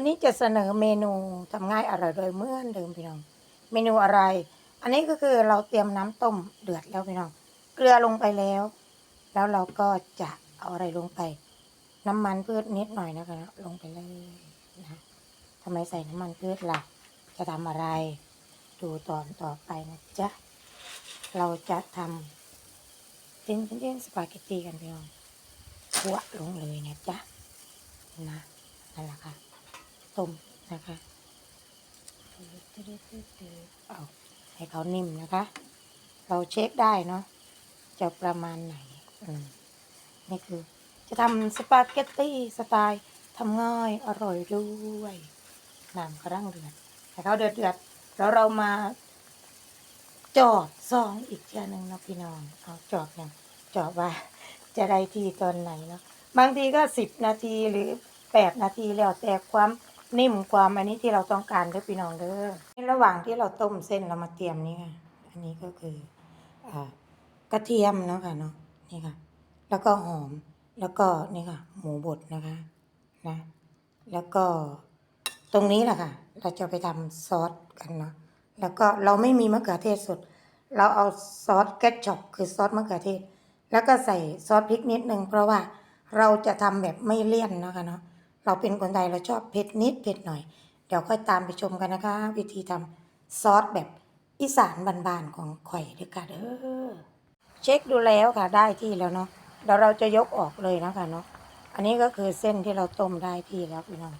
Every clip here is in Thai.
วันนี้จะเสนอเมนูทำง่ายอร่อยโดยเมื่อนเดิมพี่น้อง เมนูอะไร อันนี้ก็คือเราเตรียมน้ำต้มเดือดแล้วพี่น้อง เกลือลงไปแล้ว แล้วเราก็จะเอาอะไรลงไป น้ำมันพืชนิดหน่อยนะคะลงไปเลยนะทำไมใส่น้ำมันพืชล่ะ จะทำอะไร ดูตอนต่อไปนะจ๊ะ เราจะทำเป็นเป็นเป็นสปาเกตตีกันพี่น้องคั่วลงเลยนะจ๊ะนะนั่นแหละค่ะ ต้มนะคะเอาให้เขานิ่มนะคะ เราเช็คได้เนาะจะประมาณไหนอืมนี่คือ จะทำสปาเกตตี้สไตล์ทำง่ายอร่อยด้วยน้ำกระร่างเดือดให้เขาเดือดเดือดแล้วเรามาจอบซองอีกเทียหนึ่งนะพี่น้องเอาจอบอย่างจอบว่าจะได้ทีตอนไหนเนาะบางทีก็สิบนาทีหรือแปดนาทีแล้วแต่ความ นิ่มความอันนี้ที่เราต้องการเด้อพี่น้องเด้อในระหว่างที่เราต้มเส้นเรามาเตรียมนี่ค่ะ อันนี้ก็คืออ่ากระเทียมเนาะค่ะเนาะนี่ค่ะ แล้วก็หอมแล้วก็นี่ค่ะ หมูบดนะคะนะ แล้วก็ตรงนี้แหละค่ะ เราจะไปทำซอสกันเนาะแล้วก็เราไม่มีมะเขือเทศสด เราเอาซอสแกตช็อปคือซอสมะเขือเทศ แล้วก็ใส่ซอสพริกนิดนึงเพราะว่าเราจะทำแบบไม่เลี่ยนนะคะเนาะ เราเป็นคนไทยเราชอบเผ็ดนิดเผ็ดหน่อย เดี๋ยวค่อยตามไปชมกันนะคะ วิธีทำซอสแบบอีสานบานๆของข่อยด้วยค่ะเด้อเช็คดูแล้วค่ะได้ที่แล้วเนาะเดี๋ยวเราจะยกออกเลยนะคะเนาะอันนี้ก็คือเส้นที่เราต้มได้ที่แล้วพี่น้อง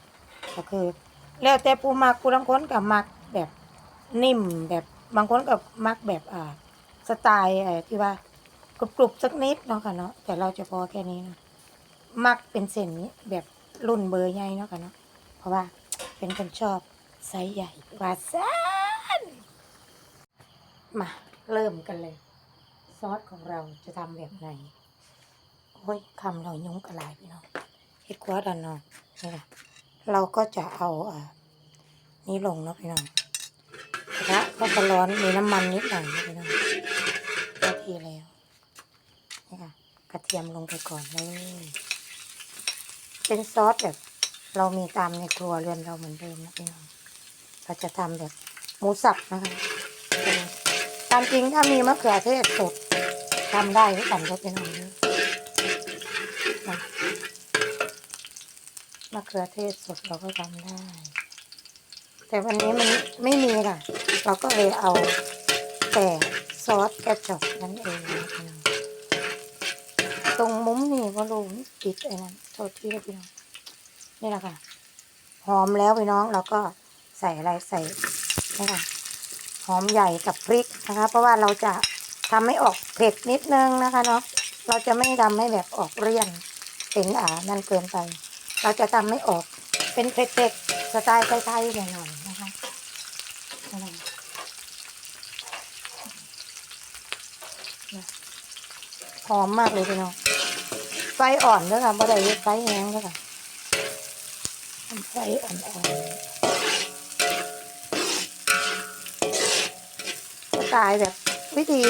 ก็คือ แล้วแต่ปูมักปูลังคนกับมักแบบนิ่มแบบบางคนกับมักแบบอ่าสไตล์อที่ว่ากรุบๆสักนิดเนาะค่ะเนาะแต่เราจะพอแค่นี้นะมักเป็นเส้นนี้แบบ รุ่นเบอร์ใหญ่เนาะค่ะเนาะเพราะว่าเป็นคนชอบไซส์ใหญ่วาซานมาเริ่มกันเลย ซอสของเราจะทำแบบไหน โอ้ยคำเรายุ่งกระลายพี่น้องเฮ็ดครัวดันเนาะนี่ค่ะเราก็จะเอาอ่านี้ลงเนาะพี่น้องกระทะก็จะร้อนมีน้ำมันนิดหน่อยนะพี่น้องได้ทีแล้วนี่ค่ะกระเทียมลงไปก่อนเลย เป็นซอสแบบ เรามีตามในครัวเรือนเราเหมือนเดิมนะพี่น้องเราจะทำแบบหมูสับนะคะเป็นตามจริงถ้ามีมะเขือเทศสดทำได้ด้วยกันก็เป็นของนี้นะมะเขือเทศสดเราก็ทำได้ แต่วันนี้มันไม่มีค่ะ เราก็เลยเอาแต่ซอสแกตช็อปนั่นเองนะตรงมุมนี่ก็รูติดไอ้นั้น ทษทีนะพี่น้อง นี่แหละค่ะ หอมแล้วพี่น้องเราก็ใส่อะไรใส่นี่ค่ะหอมใหญ่กับพริกนะคะ เพราะว่าเราจะทำให้ออกเผ็ดนิดนึงนะคะเนาะ เราจะไม่ทำให้แบบออกเลี่ยนเป็นอ่านั่นเกินไป เราจะทำให้ออกเป็นเผ็ดๆสไตล์ไทยๆหน่อยๆนะคะหอมมากเลยพี่น้อง ไฟอ่อนด้วค่ะบ่ได้ไฟแห้งด้วค่ะทำไฟอ่อนๆสไตล์แบบวิธี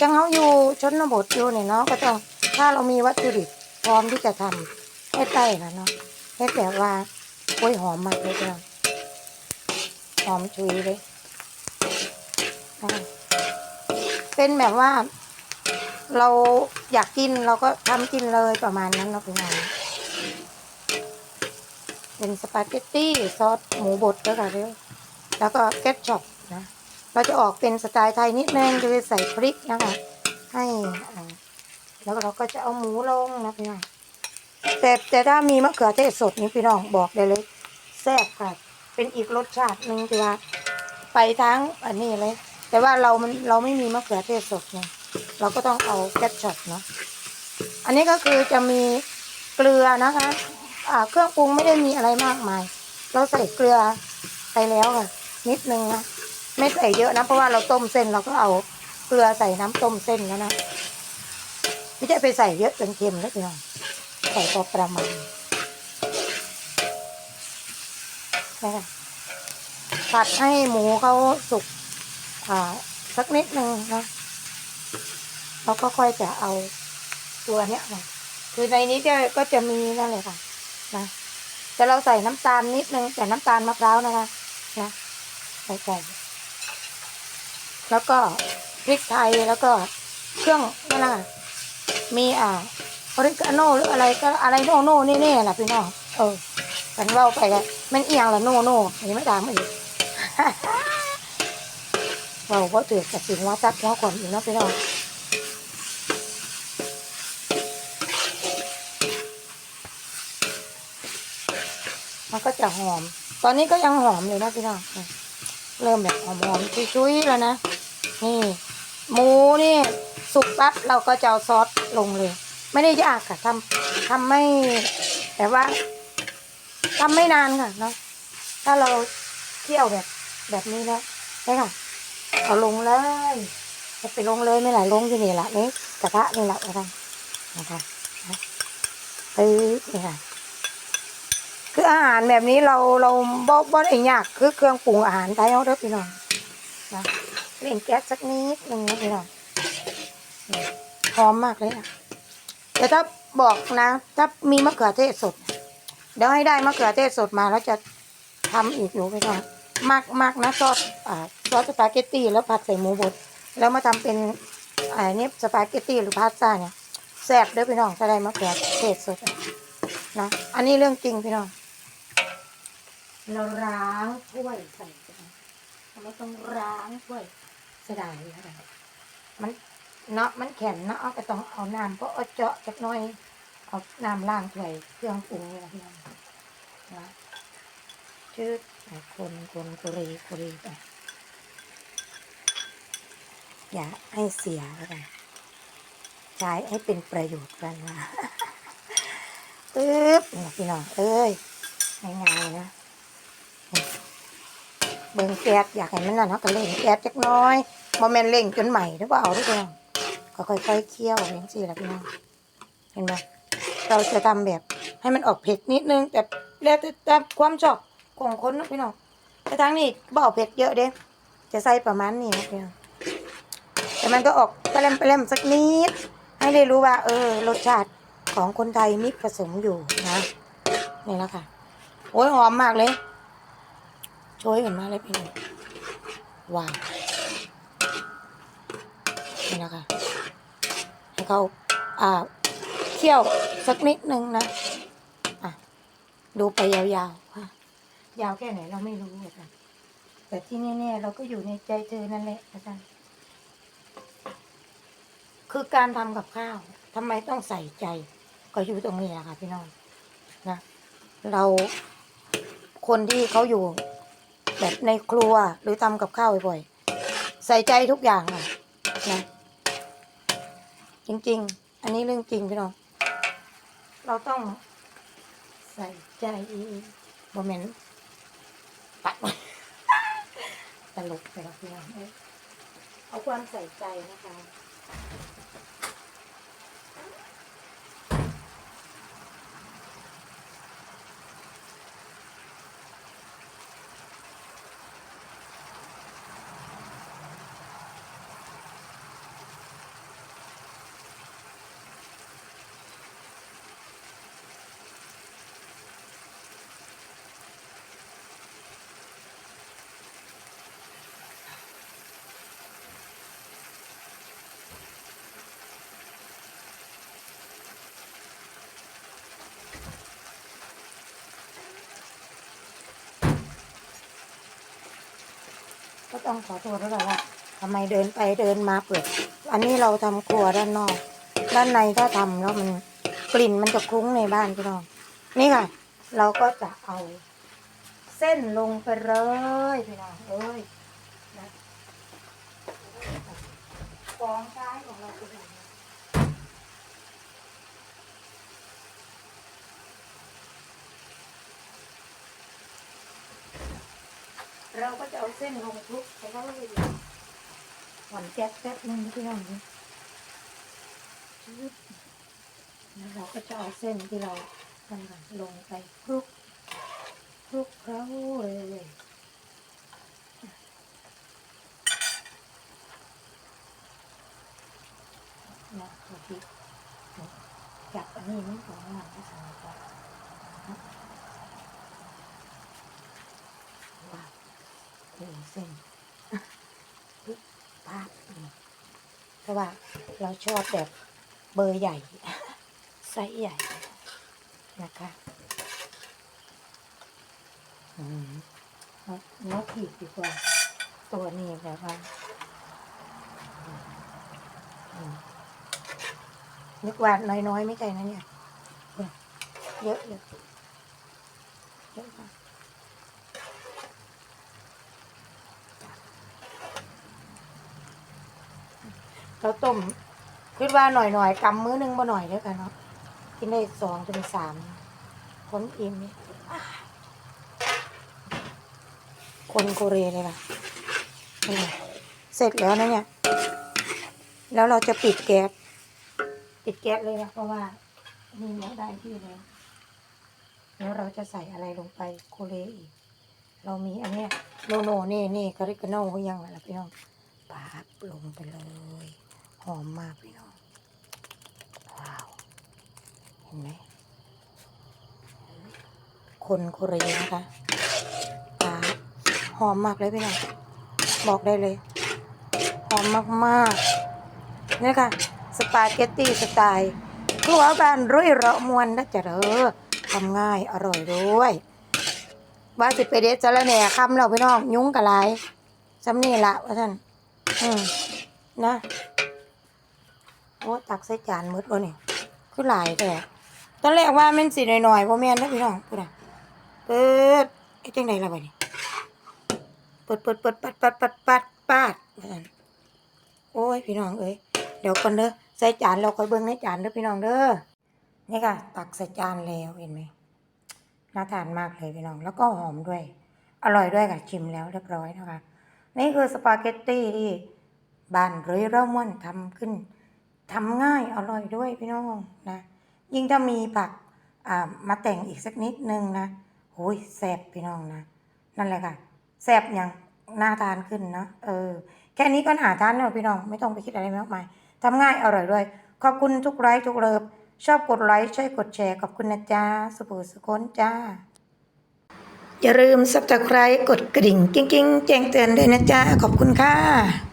จังเขาอยู่ชนบทอยู่เนี่ยเนาะก็ต้องถ้าเรามีวัตถุดิบพร้อมที่จะทำให้ใต้นะเนาะให้แบบว่าโอ้ยหอมมากเลยจ้ะหอมชุยเลย เป็นแบบว่า เราอยากกินเราก็ทำกินเลยประมาณนั้นเนาะพี่น้องเป็นสปาเกตตี้ซอสหมูบดแล้วค่ะเรียกแล้วก็แกตช็อปนะ เราจะออกเป็นสไตล์ไทยนิดนึงคือใส่พริกนะคะ ให้แล้วเราก็จะเอาหมูลงนะพี่น้องแต่แต่ถ้ามีมะเขือเทศสดนี่พี่น้องบอกได้เลยแซ่บค่ะ เป็นอีกรสชาติหนึ่งที่ว่าไปทั้งอันนี้เลย แต่ว่าเรามันเราไม่มีมะเขือเทศสดไง เราก็ต้องเอาแกตช็อปเนาะอันนี้ก็คือจะมีเกลือนะคะอ่าเครื่องปรุงไม่ได้มีอะไรมากมาย เราใส่เกลือไปแล้วค่ะ นิดนึงนะไม่ใส่เยอะนะเพราะว่าเราต้มเส้นเราก็เอาเกลือใส่น้ำต้มเส้นแล้วนะไม่ใช่ไปใส่เยอะจนเค็มแล้วพี่น้องใส่พอประมาณนะคะผัดให้หมูเขาสุกอ่าสักนิดนึงนะ เราก็ค่อยจะเอาตัวเนี้ยมาคือในนี้จะก็จะมีนั่นเลยค่ะนะแต่เราใส่น้ำตาลนิดนึงแต่น้ำตาลมะพร้าวนะคะนะใส่ใส่แล้วก็พริกไทยแล้วก็เครื่องนั่นแหละมีอ่าออริกาโน่หรืออะไรก็อะไรโน่โน่นี่นี่แหละพี่น้องเออกันเล่าไปแล้วมันเอียงละโน่โน่อันนี้ไม่ตามอีกเราก็ถือกับสิ่งว่าตัดหัวก่อนอีกเนะพี่น้อง จะหอม ตอนนี้ก็ยังหอมเลยนะพี่น้องเริ่มแบบหอมๆชุยๆแล้วนะ นี่ หมูนี่สุกปั๊บเราก็จะเอาซอสลงเลย ไม่ได้ยากค่ะทำทำไม่แต่ว่าทำไม่นานค่ะเนาะถ้าเราเคี่ยวแบบแบบนี้แล้วนี่ค่ะเอาลงเลยจะไปลงเลยไม่หลลงที่นี่ละนี่กระทะนี่แหละนะคะนะคะนะปึ๊บนี่ค่ะ คืออาหารแบบนี้เราเราบ่บ่ได้ยากคือเครื่องปรุงอาหารไทยเอาเด้อพี่น้องนะเล่นแก๊สสักนิดนึงนะพี่น้องหอมมากเลยอะแต่ถ้าบอกนะ ถ้ามีมะเขือเทศสดเดี๋ยวให้ได้มะเขือเทศสดมาแล้วจะทำอีกอยู่พี่น้องมากมากนะซอสอ่าซอสสปาเกตตี้แล้วผัดใส่หมูบดแล้วมาทำเป็นอ่าเนี่สปาเกตตี้หรือพาสต้าเนี่ยแซ่บเด้อพี่น้องถ้าได้มะเขือเทศสดนะอันนี้เรื่องจริงพี่น้อง เราล้างถ้วยใส่ไปเราไม่ต้องล้างถ้วยเสียดายอะไรมันเนาะมันแข็งเนาะก็ต้องเอาน้ำเพราะเอาเจาะจักหน้อย เอาน้ำล้างถ้วยเครื่องปรุงเนี่ยพี่น้องนะชืดคนคนกุรีกุรีไปอย่าให้เสียแล้วกันใช้ให้เป็นประโยชน์กันนะตึ๊บเนี่ยพี่น้องเอ้ยง่ายๆนะ เบิ่งแก๊สอยากให้มันนั่นเขาก็เล่งแก๊สจักน้อยบ่แม่นเล่งจนใหม่หรือเปล่าทุกคนก็ค่อยๆเคี่ยวอย่างสี่ละพี่น้องเห็นไหมเราจะทำแบบให้มันออกเผ็ดนิดนึงแต่แล้วแต่ความชอบของคนนะพี่น้องแต่ทางนี้บ่เอาเผ็ดเยอะเด้จะใส่ประมาณนี้นะพี่น้องแต่มันก็ออกแปลมแปลมสักนิด ให้ได้รู้ว่า เออ รสชาติของคนไทยมีผสมอยู่นะนี่แหละค่ะโอ้ยหอมมากเลย โชยกันมากเลยพี่หนุ่มว้าวนี่นะคะให้เขาอ่าเคี่ยวสักนิดนึงนะอะดูไปยาวๆค่ะยาวแค่ไหนเราไม่รู้อาจารย์แต่ที่แน่ๆเราก็อยู่ในใจเธอนั่นแหละอาจารย์คือการทำกับข้าวทำไมต้องใส่ใจ ก็อยู่ตรงนี้แหละค่ะพี่น้องนะ เราคนที่เขาอยู่ แบบในครัวหรือทำกับข้าวบ่อยๆ ใส่ใจทุกอย่างอะนะ จริงๆ อันนี้เรื่องจริงพี่น้อง เราต้องใส่ใจบมเมนปัดตลกไปแล้วพี่น้องเอาความใส่ใจนะคะ ต้องขอโทษด้วยว่าทำไมเดินไปเดินมาเปิดอันนี้เราทำครัวด้านนอก ด้านในถ้าทำแล้วมันกลิ่นมันจะคลุ้งในบ้านพี่น้อง นี่ค่ะ เราก็จะเอา เส้นลงไปเลยพี่น้องเอ้ยนะกองซ้ายของเรา เราก็จะเอาเส้นลงคลุกไปเลยหวานแก๊สแป๊บนึงนะพี่น้องแล้วเราก็จะเอาเส้นที่เราทำกันลงไปคลุกคลุกเคล้าเลยนะโอเคจับอันนี้นี่ของมันที่สำคัญ เส้นปึ๊บปาดนี่เพราะว่าเราชอบแบบเบอร์ใหญ่ไซส์ใหญ่นะคะเอาเนื้อขีดดีกว่าตัวนี้แบบว่านึกว่าน้อยๆ ไม่ใช่นะเนี่ย เยอะเลยเยอะมาก เราต้มคิดว่าหน่อยๆกำมื้อหนึงบ่หน่อยแล้วกันเนาะกินได้สองถึงสามคนอิ่มเนี่ยคนโกเรเลยล่ะนี่ไงเสร็จแล้วนะเนี่ย แล้วเราจะปิดแก๊สปิดแก๊สเลยนะเพราะว่านี่แล้วได้ที่แล้วแล้วเราจะใส่อะไรลงไปโคเลอีก เรามีอันเนี้ยโนโนเน่เน่คาริกาโน่ยังไงล่ะพี่น้องปาบลงไปเลย หอมมากพี่น้อง ว้าว เห็นไหม คนโคเรียนะคะปาหอมมากเลยพี่น้อง บอกได้เลย หอมมากๆนี่ค่ะ สปาเกตตี้สไตล์คือว่าบ้านรุ่ยเราะมวนนะจ๊ะเด้อทำง่ายอร่อยด้วย ว่าสิไปเด็ดจะละแหน่คำเราพี่น้อง ยุ้งกะไรซ้ำนี่ละว่าท่านอืมนะ โอ้ตักใส่จานมืดวะนี่คือหลายแต่ตอนแรกว่าแมันสิหน่อยๆพ่อแม่นนะพี่น้องพูดอะเปิดไอ้จังไหนล่ะบัดนี้เปิดเปิดเปิดปัดปัดปัดปัดปัดโอ้ยพี่น้องเอ้ยเดี๋ยวก่อนเด้อใส่จานเราค่อยเบิ่งในจานเด้อพี่น้องเด้อนี่ค่ะ ตักใส่จานแล้วเห็นไหมน่าทานมากเลยพี่น้อง แล้วก็หอมด้วย อร่อยด้วยค่ะชิมแล้วเรียบร้อยนะคะ นี่คือสปาเกตตี้ที่บ้านเรยเร่ม่วนทำขึ้น ทำง่ายอร่อยด้วยพี่น้องนะ ยิ่งถ้ามีผักมาแต่งอีกสักนิดนึงนะโอ้ยแซ่บพี่น้องนะ นั่นแหละค่ะแซ่บอย่างน่าทานขึ้นนะเออ แค่นี้ก็หาทานแล้วพี่น้องไม่ต้องไปคิดอะไรมากมายทำง่ายอร่อยด้วย ขอบคุณทุกไลค์ทุกเลิฟชอบกดไลค์ช่วยกดแชร์ขอบคุณนะจ๊ะสุภูสุคนจ้า อย่าลืม subscribe กดกระดิ่ง กิ้งๆ แจ้งเตือนด้วยนะจ๊ะ ขอบคุณค่ะ